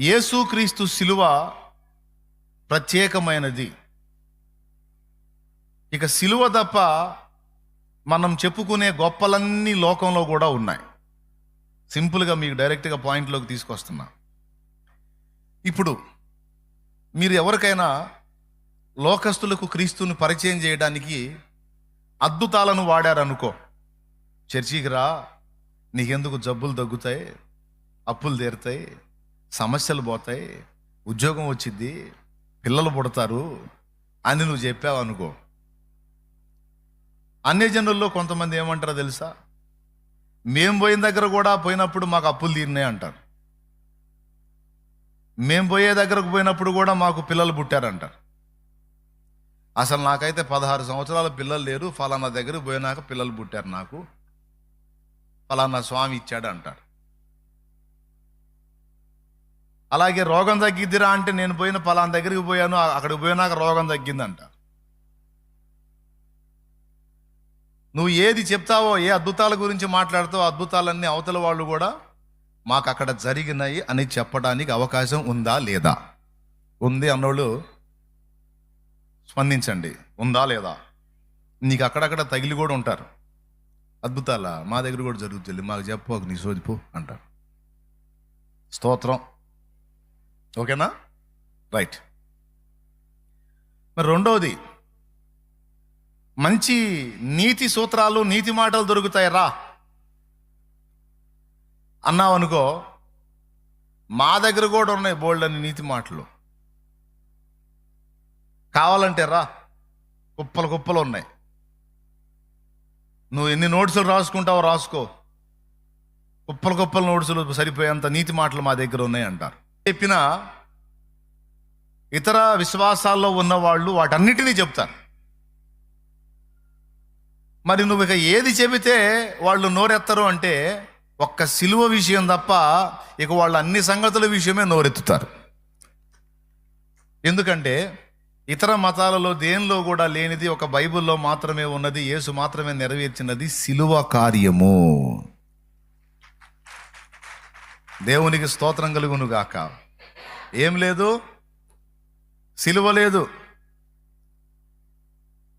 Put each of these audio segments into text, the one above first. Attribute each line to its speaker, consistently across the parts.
Speaker 1: యేసుక్రీస్తు శిలువ ప్రత్యేకమైనది. ఇక శిలువ తప్ప మనం చెప్పుకునే గొప్పలన్నీ లోకంలో కూడా ఉన్నాయి. సింపుల్గా మీకు డైరెక్ట్గా పాయింట్లోకి తీసుకొస్తున్నా. ఇప్పుడు మీరు ఎవరికైనా లోకస్తులకు క్రీస్తుని పరిచయం చేయడానికి అద్భుతాలను వాడారనుకో చర్చికి రా నీకెందుకు జబ్బులు తగ్గుతాయి అప్పులు తీరుతాయి సమస్యలు పోతాయి ఉద్యోగం వచ్చింది పిల్లలు పుడతారు అని నువ్వు చెప్పావు అనుకో. అన్ని జనుల్లో కొంతమంది ఏమంటారో తెలుసా? మేం పోయిన దగ్గర కూడా పోయినప్పుడు మాకు అప్పులు తీరినాయి అంటారు. మేము పోయే దగ్గరకు పోయినప్పుడు కూడా మాకు పిల్లలు పుట్టారంటారు. అసలు నాకైతే పదహారు సంవత్సరాల పిల్లలు లేరు ఫలానా దగ్గరకు పోయినాక పిల్లలు పుట్టారు నాకు. ఫలానా స్వామి ఇచ్చాడు అంటారు. అలాగే రోగం తగ్గిద్దిరా అంటే నేను పోయిన ఫలానా దగ్గరికి పోయాను అక్కడికి పోయినాక రోగం తగ్గిందంట. నువ్వు ఏది చెప్తావో ఏ అద్భుతాల గురించి మాట్లాడతావో అద్భుతాలన్నీ అవతల వాళ్ళు కూడా మాకు అక్కడ జరిగినాయి అని చెప్పడానికి అవకాశం ఉందా లేదా? ఉంది అన్నోళ్ళు స్పందించండి. ఉందా లేదా? నీకు అక్కడక్కడ తగిలి కూడా ఉంటారు. అద్భుతాల మా దగ్గర కూడా జరుగుతుంది. మాకు చెప్పు నీ సోదిపో అంటారు. స్తోత్రం. ఓకేనా? రైట్. మరి రెండవది మంచి నీతి సూత్రాలు నీతి మాటలు దొరుకుతాయి రా. అన్నావు అనుకో మా దగ్గర కూడా ఉన్నాయి బోల్డ్ అని నీతి మాటలు. కావాలంటే రా కుప్పలు కుప్పలు ఉన్నాయి. నువ్వు ఎన్ని నోట్సులు రాసుకుంటావో రాసుకో. కుప్పలు కుప్పల నోట్సులు సరిపోయేంత నీతి మాటలు మా దగ్గర ఉన్నాయి అంటారు. చెప్పిన ఇతర విశ్వాసాల్లో ఉన్న వాళ్ళు వాటన్నిటినీ చెప్తారు. మరి నువ్వు ఇక ఏది చెబితే వాళ్ళు నోరెత్తరు అంటే ఒక్క సిలువ విషయం తప్ప ఇక వాళ్ళు అన్ని సంగతుల విషయమే నోరెత్తుతారు. ఎందుకంటే ఇతర మతాలలో దేనిలో కూడా లేనిది ఒక బైబిల్లో మాత్రమే ఉన్నది యేసు మాత్రమే నెరవేర్చినది సిలువ కార్యము. దేవునికి స్తోత్రం కలుగును గాక ఏం లేదు? సిలువ లేదు.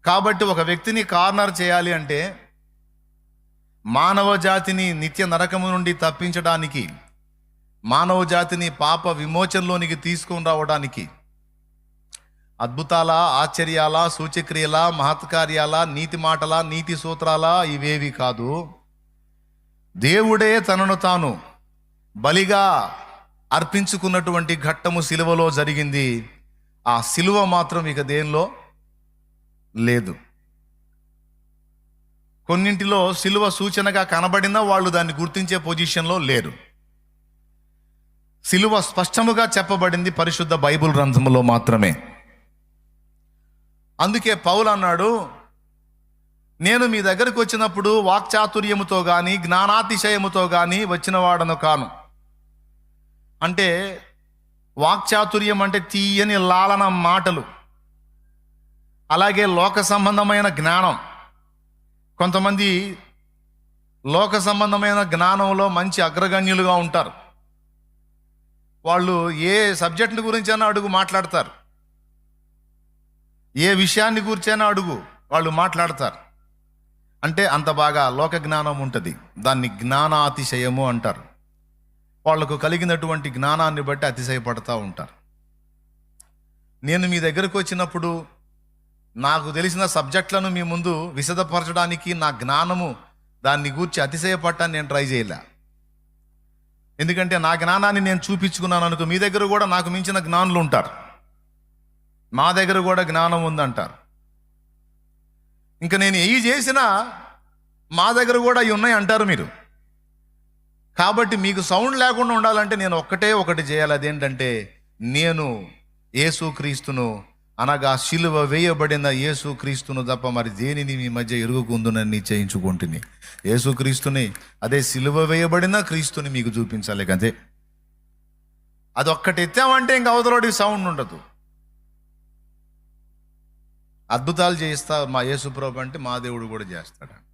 Speaker 1: కాబట్టి ఒక వ్యక్తిని కార్నర్ చేయాలి అంటే మానవ జాతిని నిత్య నరకము నుండి తప్పించడానికి మానవ జాతిని పాప విమోచనలోనికి తీసుకొని రావడానికి అద్భుతాల ఆశ్చర్యాల సూచక్రియల మహత్కార్యాల నీతి మాటల నీతి సూత్రాల ఇవేవి కాదు. దేవుడే తనను తాను బలిగా అర్పించుకున్నటువంటి ఘట్టము సిలువలో జరిగింది. ఆ సిలువ మాత్రం ఇక దేనిలో? లేదు. కొన్నింటిలో సిలువ సూచనగా కనబడినా వాళ్ళు దాన్ని గుర్తించే పొజిషన్లో లేరు. సిలువ స్పష్టముగా చెప్పబడింది పరిశుద్ధ బైబిల్ గ్రంథంలో మాత్రమే. అందుకే పౌలు అన్నాడు నేను మీ దగ్గరకు వచ్చినప్పుడు వాక్చాతుర్యముతో కానీ జ్ఞానాతిశయముతో కానీ వచ్చిన వాడను కాను. అంటే వాక్చాతుర్యం అంటే తీయని లాలన మాటలు. అలాగే లోక సంబంధమైన జ్ఞానం. కొంతమంది లోక సంబంధమైన జ్ఞానంలో మంచి అగ్రగణ్యులుగా ఉంటారు. వాళ్ళు ఏ సబ్జెక్టుని గురించైనా అడుగు మాట్లాడతారు. ఏ విషయాన్ని గురించైనా అడుగు వాళ్ళు మాట్లాడతారు. అంటే అంత బాగా లోక జ్ఞానం ఉంటుంది. దాన్ని జ్ఞానాతిశయము అంటారు. వాళ్ళకు కలిగినటువంటి జ్ఞానాన్ని బట్టి అతిశయపడతా ఉంటారు. నేను మీ దగ్గరకు వచ్చినప్పుడు నాకు తెలిసిన సబ్జెక్టులను మీ ముందు విశదపరచడానికి నా జ్ఞానము దాన్ని గూర్చి అతిశయపడటాన్ని నేను ట్రై చేయలే. ఎందుకంటే నా జ్ఞానాన్ని నేను చూపించుకున్నాను అనుకో మీ దగ్గర కూడా నాకు మించిన జ్ఞానులు ఉంటారు. మా దగ్గర కూడా జ్ఞానం ఉందంటారు. ఇంకా నేను ఏవి చేసినా మా దగ్గర కూడా అవి ఉన్నాయి అంటారు మీరు. కాబట్టి మీకు సౌండ్ లేకుండా ఉండాలంటే నేను ఒక్కటే ఒకటి చేయాలి. అదేంటంటే నేను యేసుక్రీస్తును అనగా శిలువ వేయబడిన యేసుక్రీస్తును తప్ప మరి దేనిని మీ మధ్య ఎరుగుకుందునని చేయించుకుంటుని? యేసుక్రీస్తుని అదే శిలువ వేయబడిన క్రీస్తుని మీకు చూపించాలి కదే అది ఒక్కటి ఎత్తామంటే ఇంక అవతలోడి సౌండ్ ఉండదు. అద్భుతాలు చేయిస్తా మా యేసుప్రభు అంటే మా దేవుడు కూడా చేస్తాడు.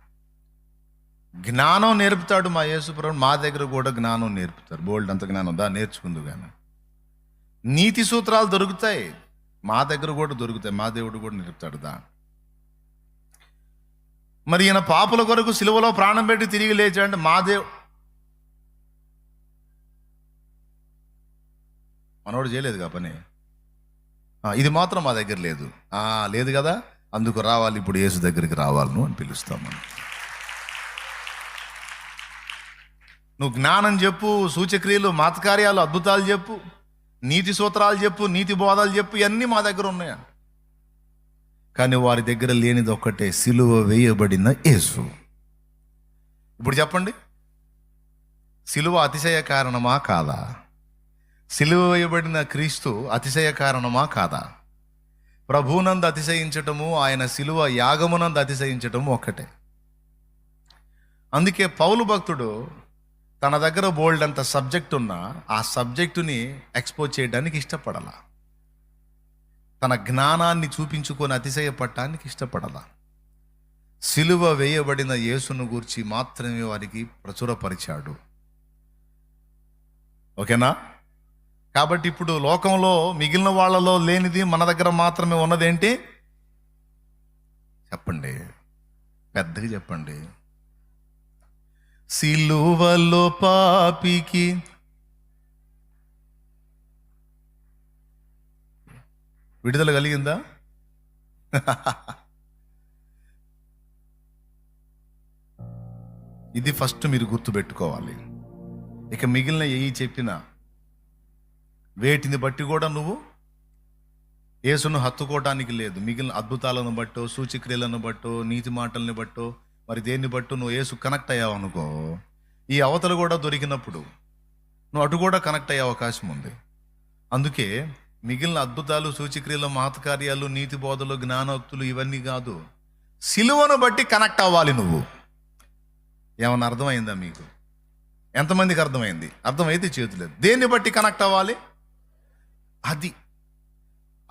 Speaker 1: జ్ఞానం నేర్పుతాడు మా యేసుప్రభు మా దగ్గర కూడా జ్ఞానం నేర్పుతారు. బోల్డ్ అంత జ్ఞానం దా నేర్చుకుందు కానీ నీతి సూత్రాలు దొరుకుతాయి. మా దగ్గర కూడా దొరుకుతాయి. మా దేవుడు కూడా నేర్పుతాడు దా. మరి ఈయన పాపుల కొరకు సిలువలో ప్రాణం పెట్టి తిరిగి లేచాడు మా దేవు మనోడు చేయలేదు పని? ఇది మాత్రం మా దగ్గర లేదు. లేదు కదా? అందుకు రావాలి. ఇప్పుడు యేసు దగ్గరికి రావాలను అని పిలుస్తాం మనం. నువ్వు జ్ఞానం చెప్పు సూచక్రియలు మాతకార్యాలు అద్భుతాలు చెప్పు నీతి సూత్రాలు చెప్పు నీతి బోధాలు చెప్పు ఇవన్నీ మా దగ్గర ఉన్నాయంట కానీ వారి దగ్గర లేనిది ఒక్కటే సిలువ వేయబడిన యేసు. ఇప్పుడు చెప్పండి. సిలువ అతిశయ కారణమా కాదా? సిలువ వేయబడిన క్రీస్తు అతిశయ కారణమా కాదా? ప్రభువునందు అతిశయించటము ఆయన సిలువ యాగమునందు అతిశయించటము ఒక్కటే. అందుకే పౌలు భక్తుడు తన దగ్గర బోల్డ్ అంత సబ్జెక్ట్ ఉన్నా ఆ సబ్జెక్టుని ఎక్స్పోజ్ చేయడానికి ఇష్టపడాల. తన జ్ఞానాన్ని చూపించుకొని అతిశయపడటానికి ఇష్టపడాల. సిలువ వేయబడిన యేసును గూర్చి మాత్రమే వారికి ప్రచురపరిచాడు. ఓకేనా? కాబట్టి ఇప్పుడు లోకంలో మిగిలిన వాళ్ళలో లేనిది మన దగ్గర మాత్రమే ఉన్నదేంటి? చెప్పండి. పెద్దగా చెప్పండి. సిలువలో పాపికి విడుదల కలిగిందా? ఇది ఫస్ట్ మీరు గుర్తుపెట్టుకోవాలి. ఇక మిగిలిన ఏవి చెప్పినా వేటిని బట్టి కూడా నువ్వు? యేసును హత్తుకోవటానికి లేదు. మిగిలిన అద్భుతాలను బట్టో సూచిక్రియలను బట్టో నీతి మాటల్ని బట్టో మరి దేన్ని బట్టు నువ్వు ఏసు కనెక్ట్ అయ్యావు అనుకో ఈ అవతలు కూడా దొరికినప్పుడు నువ్వు అటు కూడా కనెక్ట్ అయ్యే అవకాశం ఉంది. అందుకే మిగిలిన అద్భుతాలు సూచిక్రియలు మహత్కార్యాలు నీతి బోధలు జ్ఞానోక్తులు ఇవన్నీ కాదు సిలువను బట్టి కనెక్ట్ అవ్వాలి నువ్వు. ఏమన్నా అర్థమైందా మీకు? ఎంతమందికి అర్థమైంది? అర్థమైతే చేతులేదు దేన్ని బట్టి కనెక్ట్ అవ్వాలి? అది.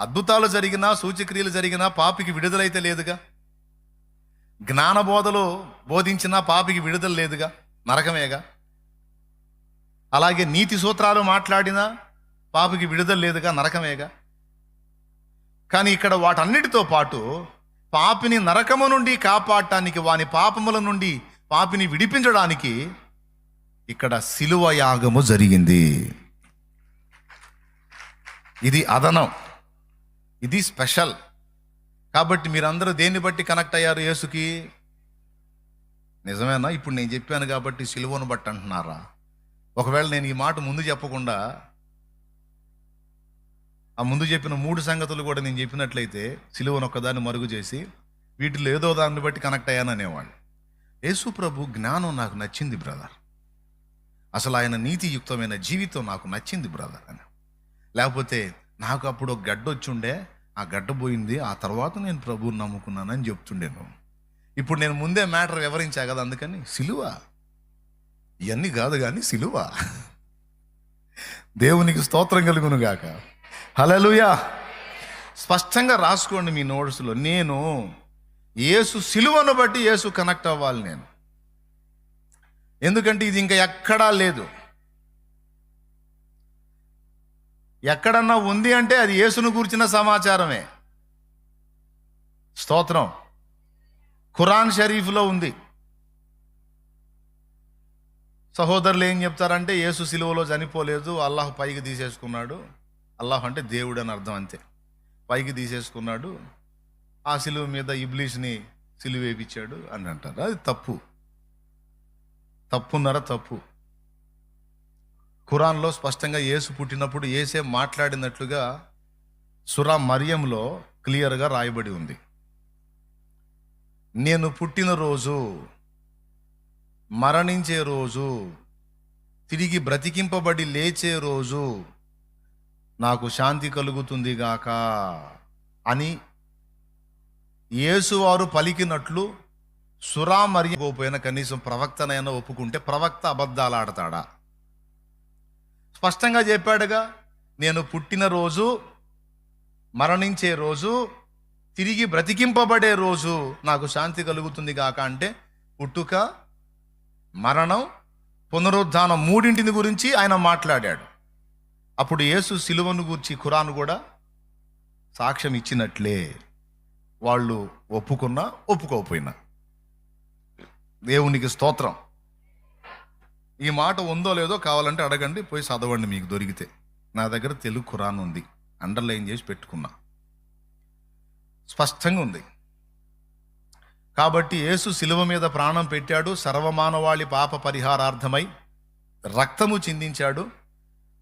Speaker 1: అద్భుతాలు జరిగినా సూచక్రియలు జరిగినా పాపికి విడుదలైతే లేదుగా. జ్ఞానబోధలు బోధించినా పాపికి విడుదల లేదుగా నరకమేగా? అలాగే నీతి సూత్రాలు మాట్లాడినా పాపికి విడుదల లేదుగా నరకమేగా? కానీ ఇక్కడ వాటన్నిటితో పాటు పాపిని నరకము నుండి కాపాడటానికి వాని పాపముల నుండి పాపిని విడిపించడానికి ఇక్కడ సిలువ యాగము జరిగింది. ఇది అదనం. ఇది స్పెషల్. కాబట్టి మీరందరూ దేన్ని బట్టి కనెక్ట్ అయ్యారు యేసుకి? నిజమేనా? ఇప్పుడు నేను చెప్పాను కాబట్టి సిలువను బట్టి అంటున్నారా? ఒకవేళ నేను ఈ మాట ముందు చెప్పకుండా ఆ ముందు చెప్పిన మూడు సంగతులు కూడా నేను చెప్పినట్లయితే సిలువను ఒక్కదాన్ని మరుగు చేసి వీటిలో ఏదో దాన్ని బట్టి కనెక్ట్ అయ్యాను అనేవాడు యేసు ప్రభు జ్ఞానం నాకు నచ్చింది బ్రదర్. అసలు ఆయన నీతియుక్తమైన జీవితం నాకు నచ్చింది బ్రదర్ అని. లేకపోతే నాకు అప్పుడు గడ్డొచ్చుండే గడ్డ వచ్చుండే ఆ గడ్డ పోయింది. ఆ తర్వాత నేను ప్రభువుని నమ్ముకున్నానని చెప్తుండేను ఇప్పుడు నేను ముందే మ్యాటర్ వివరించా కదా అందుకని? సిలువ. ఇవన్నీ కాదు కానీ సిలువ. దేవునికి స్తోత్రం కలుగును గాక. హలలుయా స్పష్టంగా రాసుకోండి మీ నోట్స్లో. నేను యేసు సిలువను బట్టి యేసు కనెక్ట్ అవ్వాలి నేను. ఎందుకంటే ఇది ఇంకా ఎక్కడా లేదు. ఎక్కడన్నా ఉంది అంటే అది యేసును కూర్చిన సమాచారమే. స్తోత్రం. ఖురాన్ షరీఫ్లో ఉంది. సహోదరులు ఏం చెప్తారంటే యేసు సిలువలో చనిపోలేదు అల్లాహ్ పైకి తీసేసుకున్నాడు. అల్లాహ్ అంటే దేవుడు అని అర్థం అంతే. పైకి తీసేసుకున్నాడు ఆ సిలువ మీద ఇబ్లీస్ని సిలువ వేపించాడు అని అంటారు. అది తప్పు. తప్పున్నర? తప్పు. ఖురాన్లో స్పష్టంగా యేసు పుట్టినప్పుడు ఏసే మాట్లాడినట్లుగా సురా మరియంలో క్లియర్గా రాయబడి ఉంది. నేను పుట్టిన రోజు మరణించే రోజు తిరిగి బ్రతికింపబడి లేచే రోజు నాకు శాంతి కలుగుతుంది గాక అని యేసువారు పలికినట్లు సురా మరియపోయిన కనీసం ప్రవక్తనైనా ఒప్పుకుంటే ప్రవక్త అబద్ధాలు ఆడతాడా? స్పష్టంగా చెప్పాడుగా నేను పుట్టిన రోజు మరణించే రోజు తిరిగి బ్రతికింపబడే రోజు నాకు శాంతి కలుగుతుంది కాక అంటే పుట్టుక మరణం పునరుద్ధానం మూడింటిని గురించి ఆయన మాట్లాడాడు. అప్పుడు యేసు సిలువను గూర్చి ఖురాన్ కూడా సాక్ష్యం ఇచ్చినట్లే వాళ్ళు ఒప్పుకున్నా ఒప్పుకోకపోయినా. దేవునికి స్తోత్రం. ఈ మాట ఉందో లేదో కావాలంటే అడగండి పోయి చదవండి మీకు దొరికితే. నా దగ్గర తెలుగు ఖురాన్ ఉంది అండర్లైన్ చేసి పెట్టుకున్నా. స్పష్టంగా ఉంది. కాబట్టి యేసు శిలువ మీద ప్రాణం పెట్టాడు సర్వమానవాళి పాప పరిహారార్థమై రక్తము చిందించాడు.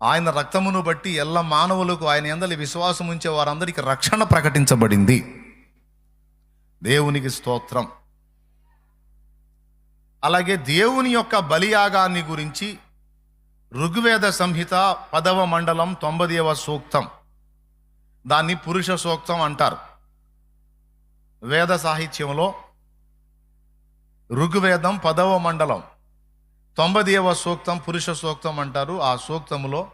Speaker 1: ఆయన రక్తమును బట్టి ఎల్ల మానవులకు ఆయన ఎందలి విశ్వాసం ఉంచే వారందరికీ రక్షణ ప్రకటించబడింది. దేవునికి స్తోత్రం. అలాగే దేవుని యొక్క బలియాగాన్ని గురించి ఋగ్వేద సంహిత పదవ మండలం తొంభదేవ సూక్తం. దాన్ని పురుష సూక్తం అంటారు. వేద సాహిత్యంలో ఋగ్వేదం పదవ మండలం తొంభదేవ సూక్తం పురుష సూక్తం అంటారు. ఆ సూక్తములో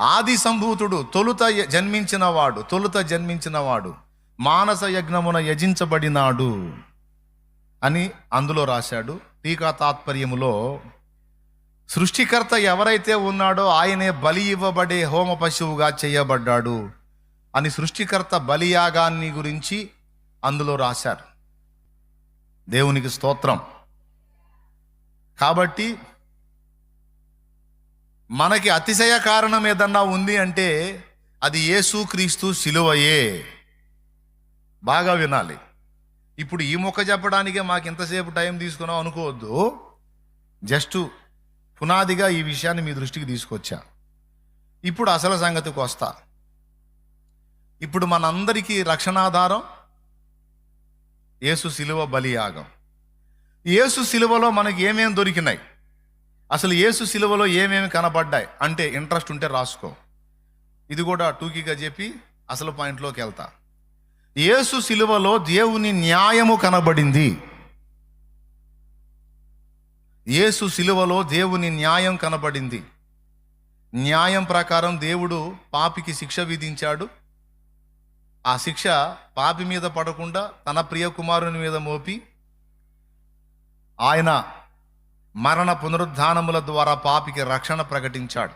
Speaker 1: ఆది సంభూతుడు తొలుత జన్మించినవాడు తొలుత జన్మించినవాడు మానస యజ్ఞమున యజించబడినాడు. అని అందులో రాశాడు. టీకా తాత్పర్యములో సృష్టికర్త ఎవరైతే ఉన్నాడో ఆయనే బలి ఇవ్వబడే హోమ పశువుగా చేయబడ్డాడు అని సృష్టికర్త బలియాగాన్ని గురించి అందులో రాశారు. దేవునికి స్తోత్రం. కాబట్టి మనకి అతిశయ కారణం ఏదన్నా ఉంది అంటే అది యేసు క్రీస్తు సిలువయే. బాగా వినాలి. ఇప్పుడు ఈ మొక్క చెప్పడానికే మాకు ఇంతసేపు టైం తీసుకున్నాం అనుకోవద్దు. జస్ట్ పునాదిగా ఈ విషయాన్ని మీ దృష్టికి తీసుకొచ్చా. ఇప్పుడు అసలు సంగతికి వస్తా. ఇప్పుడు మనందరికీ రక్షణాధారం యేసు శిలువ బలియాగం. యేసు శిలువలో మనకి ఏమేమి దొరికినాయి? అసలు యేసు శిలువలో ఏమేమి కనబడ్డాయి? అంటే ఇంట్రెస్ట్ ఉంటే రాసుకో. ఇది కూడా టూకీగా చెప్పి అసలు పాయింట్లోకి వెళ్తా. యేసు శిలువలో దేవుని న్యాయము కనబడింది. యేసు శిలువలో దేవుని న్యాయం కనబడింది. న్యాయం ప్రకారం దేవుడు పాపికి శిక్ష విధించాడు. ఆ శిక్ష పాపి మీద పడకుండా తన ప్రియ కుమారుని మీద మోపి ఆయన మరణ పునరుద్ధానముల ద్వారా పాపికి రక్షణ ప్రకటించాడు.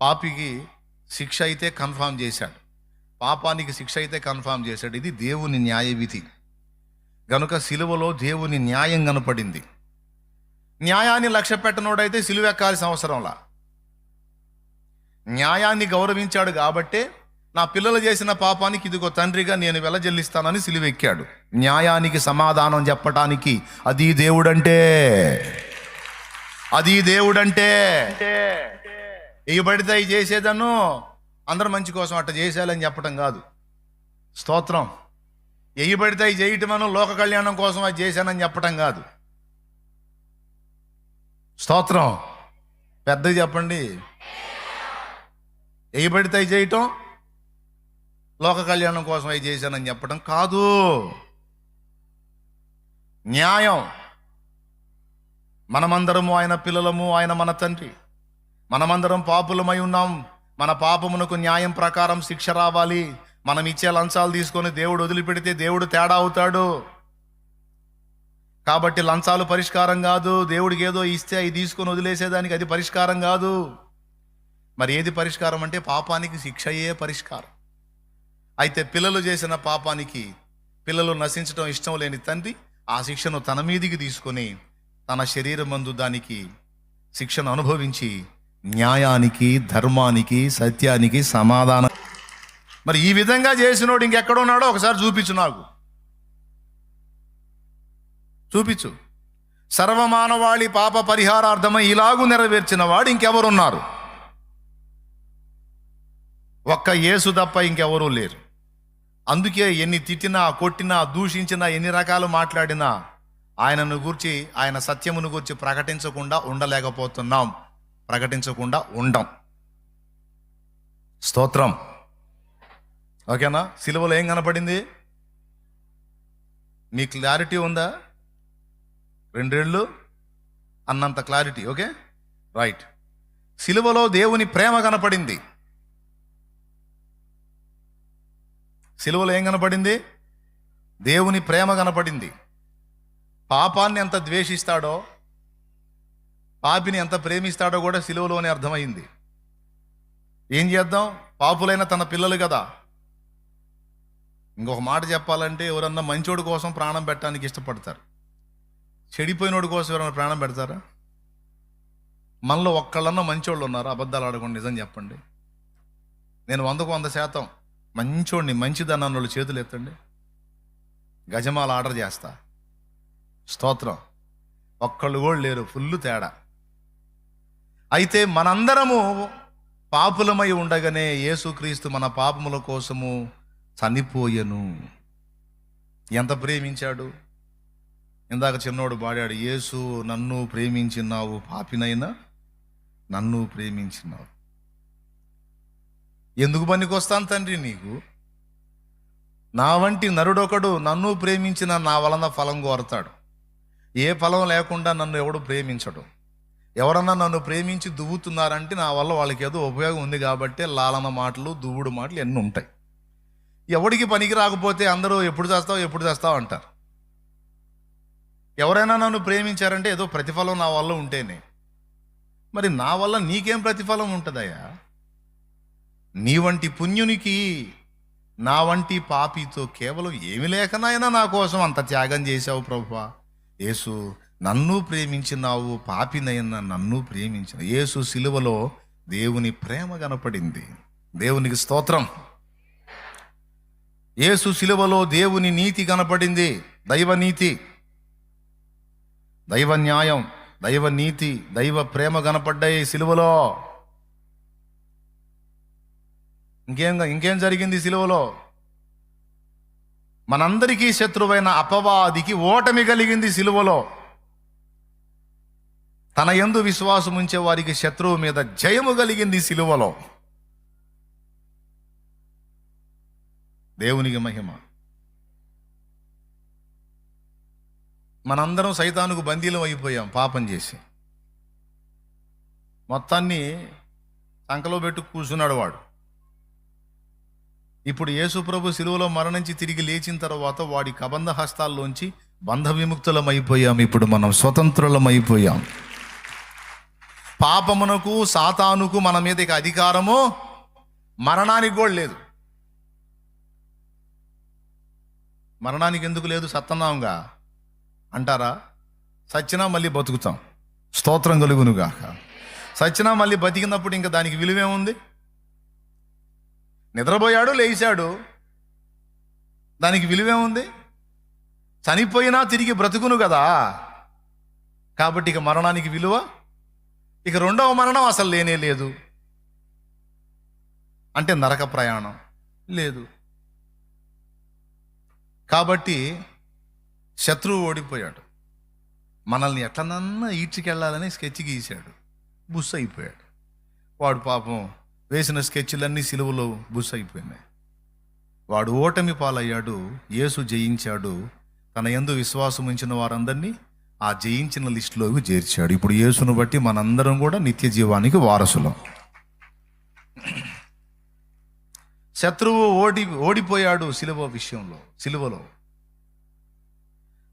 Speaker 1: పాపికి శిక్ష అయితే కన్ఫామ్ చేశాడు. పాపానికి శిక్ష అయితే కన్ఫామ్ చేశాడు. ఇది దేవుని న్యాయ విధి. గనుక సిలువలో దేవుని న్యాయం కనపడింది. న్యాయాన్ని లక్ష్య పెట్టనోడైతే సిలువ ఎక్కాల్సిన అవసరంలా. న్యాయాన్ని గౌరవించాడు కాబట్టే నా పిల్లలు చేసిన పాపానికి ఇదిగో తండ్రిగా నేను వెలజల్లిస్తానని సిలువెక్కాడు న్యాయానికి సమాధానం చెప్పటానికి అది దేవుడంటే. అది దేవుడంటే. ఇవ్వబడితే పడితే చేసేదను అందరు మంచి కోసం అట్ట చేసేయాలని చెప్పటం కాదు. స్తోత్రం. ఎయ్యబడితే చేయటం చేయటమను లోక కళ్యాణం కోసం అది చేశానని చెప్పటం కాదు. స్తోత్రం. పెద్దది చెప్పండి. ఎయ్యబడితే చేయటం లోక కళ్యాణం కోసం అవి చేశానని చెప్పటం కాదు. న్యాయం. మనమందరము ఆయన పిల్లలము ఆయన మన తండ్రి. మనమందరం పాపులమై ఉన్నాం. మన పాపమునకు న్యాయం ప్రకారం శిక్ష రావాలి. మనం ఇచ్చే లంచాలు తీసుకొని దేవుడు వదిలిపెడితే దేవుడు తేడా అవుతాడు. కాబట్టి లంచాలు పరిష్కారం కాదు. దేవుడికి ఏదో ఇస్తే అవి తీసుకొని వదిలేసేదానికి అది పరిష్కారం కాదు. మరి ఏది పరిష్కారం అంటే పాపానికి శిక్షయే పరిష్కారం. అయితే పిల్లలు చేసిన పాపానికి పిల్లలు నశించడం ఇష్టం లేని తండ్రి ఆ శిక్షను తన మీదికి తీసుకొని తన శరీరం మందు దానికి శిక్షను అనుభవించి న్యాయానికి ధర్మానికి సత్యానికి సమాధానం. మరి ఈ విధంగా చేసినోడు ఇంకెక్కడున్నాడో ఒకసారి చూపించు నాకు. చూపించు. సర్వమానవాళి పాప పరిహారార్థమై ఇలాగు నెరవేర్చిన వాడు ఇంకెవరున్నారు? ఒక్క యేసు తప్ప ఇంకెవరూ లేరు. అందుకే ఎన్ని తిట్టినా కొట్టినా దూషించినా ఎన్ని రకాలు మాట్లాడినా ఆయనను గూర్చి ఆయన సత్యమును గూర్చి ప్రకటించకుండా ఉండలేకపోతున్నాం. ప్రకటించకుండా ఉండం. స్తోత్రం. ఓకేనా? సిలువలో ఏం కనపడింది? మీ క్లారిటీ ఉందా? రెండేళ్ళు? అన్నంత క్లారిటీ ఓకే? రైట్. సిలువలో దేవుని ప్రేమ కనపడింది. సిలువలో ఏం కనపడింది? దేవుని ప్రేమ కనపడింది. పాపాన్ని ఎంత ద్వేషిస్తాడో పాపిని ఎంత ప్రేమిస్తాడో కూడా సిలువలోనే అర్థమైంది. ఏం చేద్దాం? పాపులైన తన పిల్లలు కదా. ఇంకొక మాట చెప్పాలంటే ఎవరన్నా మంచోడి కోసం ప్రాణం పెట్టడానికి ఇష్టపడతారు. చెడిపోయినోడి కోసం ఎవరైనా ప్రాణం పెడతారా? మనలో ఒక్కళ్ళన్నా మంచోళ్ళు ఉన్నారు? అబద్ధాలు ఆడకుండా నిజం చెప్పండి. నేను వందకు వంద శాతం మంచోడిని మంచిదన్న వాళ్ళు చేతులు ఎత్తండి. గజమాల ఆర్డర్ చేస్తా. స్తోత్రం. ఒక్కళ్ళు కూడా లేరు. ఫుల్ తేడా. అయితే మనందరము పాపులమై ఉండగానే యేసుక్రీస్తు మన పాపముల కోసము చనిపోయెను. ఎంత ప్రేమించాడు? ఇందాక చిన్నోడు పాడాడు యేసు నన్ను ప్రేమించినావు పాపినైనా నన్ను ప్రేమించినావు. ఎందుకు పనికొస్తాను తండ్రి నీకు? నా వంటి నరుడొకడు నన్ను ప్రేమించిన నా వలన ఫలం కోరతాడు. ఏ ఫలం లేకుండా నన్ను ఎవడు ప్రేమించడు? ఎవరన్నా నన్ను ప్రేమించి దువ్వుతున్నారంటే నా వల్ల వాళ్ళకి ఏదో ఉపయోగం ఉంది కాబట్టి లాలన మాటలు దువ్వుడు మాటలు ఎన్ని ఉంటాయి. ఎవడికి పనికి రాకపోతే అందరూ ఎప్పుడు చేస్తావు ఎప్పుడు చేస్తావు అంటారు. ఎవరైనా నన్ను ప్రేమించారంటే ఏదో ప్రతిఫలం నా వల్ల ఉంటేనే. మరి నా వల్ల నీకేం ప్రతిఫలం ఉంటుందయ్యా? నీ వంటి పుణ్యునికి నా వంటి పాపితో కేవలం ఏమి లేకనైనా నా కోసం అంత త్యాగం చేశావు ప్రభువా. యేసు నన్ను ప్రేమించినావు పాపినైనా నన్ను ప్రేమించిన. యేసు సిలువలో దేవుని ప్రేమ కనపడింది. దేవునికి స్తోత్రం. యేసు సిలువలో దేవుని నీతి కనపడింది. దైవ నీతి. దైవ న్యాయం దైవ నీతి దైవ ప్రేమ కనపడ్డాయి సిలువలో. ఇంకేం ఇంకేం జరిగింది సిలువలో? మనందరికీ శత్రువైన అపవాదికి ఓటమి కలిగింది సిలువలో. తన యందు విశ్వాసం ఉంచే వారికి శత్రువు మీద జయము కలిగింది సిలువలో. దేవునికి మహిమ. మనందరం సైతానుకు బందీలం అయిపోయాం పాపం చేసి. మొత్తాన్ని సంకలో పెట్టు కూర్చున్నాడు వాడు. ఇప్పుడు యేసుప్రభు శిలువలో మరణించి తిరిగి లేచిన తర్వాత వాడి కబంధ హస్తాల్లోంచి బంధ విముక్తులం అయిపోయాం ఇప్పుడు మనం స్వతంత్రులం అయిపోయాం పాపమునకు సాతానుకు మన మీద ఇక అధికారము మరణానికి కూడా లేదు. మరణానికి ఎందుకు లేదు? సత్తన్నాంగా అంటారా? సచ్చినా మళ్ళీ బతుకుతాం. స్తోత్రం కలుగునుగాక. సచ్చినా మళ్ళీ బతికినప్పుడు ఇంకా దానికి విలువేముంది? నిద్రపోయాడు లేచాడు. దానికి విలువేముంది? చనిపోయినా తిరిగి బ్రతుకును కదా. కాబట్టి ఇక మరణానికి విలువ ఇక రెండవ మరణం అసలు లేనే లేదు. అంటే నరక ప్రయాణం లేదు. కాబట్టి శత్రువు ఓడిపోయాడు. మనల్ని ఎట్లనన్నా ఈడ్చికెళ్ళాలని స్కెచ్ గీశాడు. బుస్ అయిపోయాడు. వాడు పాపం వేసిన స్కెచ్లన్నీ సిలువలో బుస్ అయిపోయినాయి. వాడు ఓటమి పాలయ్యాడు. యేసు జయించాడు. తన ఎందు విశ్వాసం ఉంచిన వారందరినీ ఆ జయించిన లిస్టులోకి చేర్చాడు. ఇప్పుడు యేసును బట్టి మనందరం కూడా నిత్య జీవానికి వారసులం. శత్రువు ఓడి ఓడిపోయాడు సిలువ విషయంలో సిలువలో.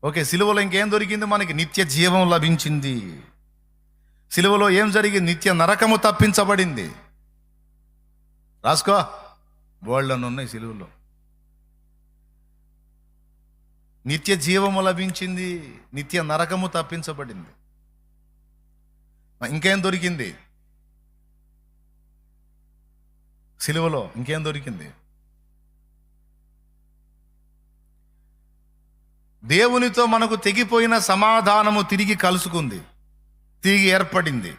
Speaker 1: ఓకే సిలువలో ఇంకేం దొరికింది మనకి? నిత్య జీవం లభించింది. సిలువలో ఏం జరిగింది? నిత్య నరకము తప్పించబడింది. రాసుకో. బోళ్ళను ఉన్నాయి సిలువలో. నిత్య జీవము లభించింది నిత్య నరకము తప్పించబడింది. ఇంకేం దొరికింది? సిలువలో ఇంకేం దొరికింది? దేవునితో మనకు తెగిపోయిన సమాధానము తిరిగి కలుసుకుంది తిరిగి ఏర్పడింది.